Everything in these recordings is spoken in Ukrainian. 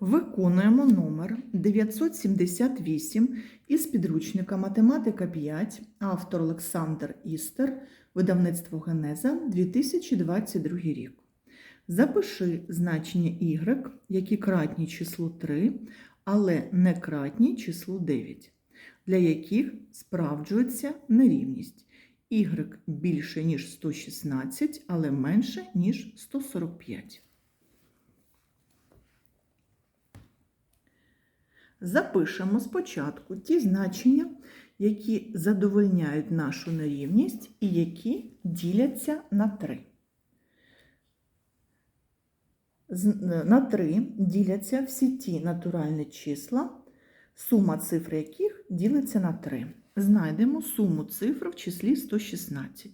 Виконуємо номер 978 із підручника Математика 5, автор Олександр Істер, видавництво Генеза 2022 рік. Запиши значення y, які кратні числу 3, але не кратні числу 9, для яких справджується нерівність. y більше, ніж 116, але менше, ніж 145. Запишемо спочатку ті значення, які задовольняють нашу нерівність і які діляться на 3. На 3 діляться всі ті натуральні числа, сума цифр яких ділиться на 3. Знайдемо суму цифр в числі 116.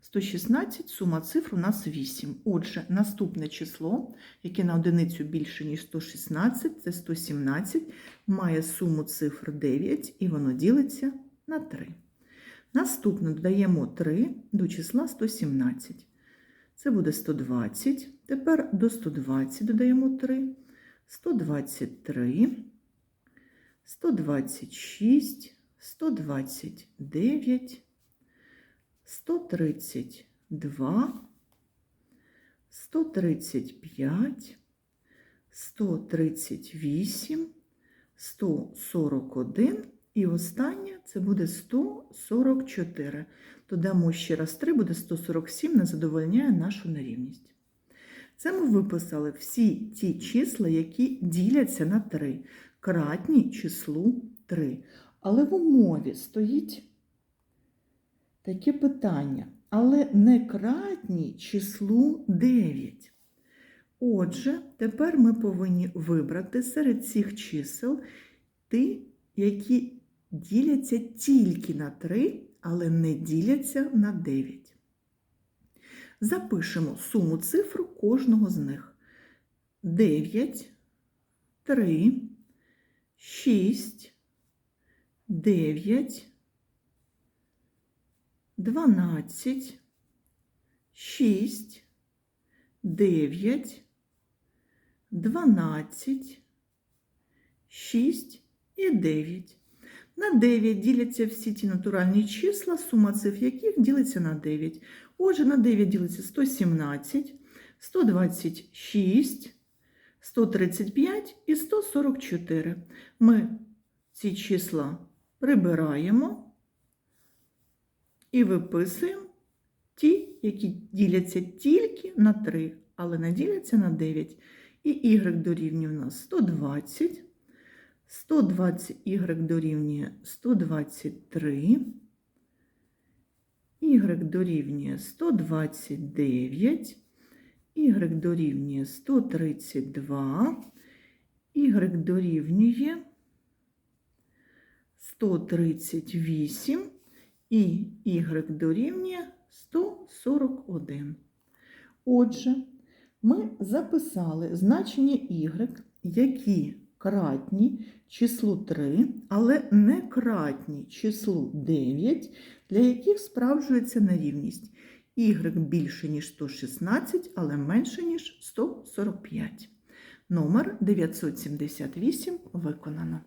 116 сума цифр у нас 8. Отже, наступне число, яке на одиницю більше, ніж 116, це 117, має суму цифр 9 і воно ділиться на 3. Наступне додаємо 3 до числа 117. Це буде 120. Тепер до 120 додаємо 3, 123, 126, 129, 132, 135, 138, 141 і останнє це буде 144. Додамо ще раз 3, буде 147, не задовольняє нашу нерівність. Це ми виписали всі ті числа, які діляться на 3, кратні числу 3. Але в умові стоїть таке питання, але не кратні числу 9. Отже, тепер ми повинні вибрати серед цих чисел ті, які діляться тільки на 3, але не діляться на 9. Запишемо суму цифр кожного з них. 9, 3, 6, 9, 12, 6, 9, 12, 6 і 9. На 9 діляться всі ті натуральні числа, сума цифр яких ділиться на 9. Отже, на 9 ділиться 117, 126, 135 і 144. Ми ці числа прибираємо і виписуємо ті, які діляться тільки на 3, але не діляться на 9. І y дорівнює у нас 120. 120 y дорівнює 123, y дорівнює 129, y дорівнює 132, y дорівнює 138 і y дорівнює 141. Отже, ми записали значення y, які кратні числу 3, але не кратні числу 9, для яких справджується нерівність. Y більше, ніж 116, але менше, ніж 145. Номер 978 виконано.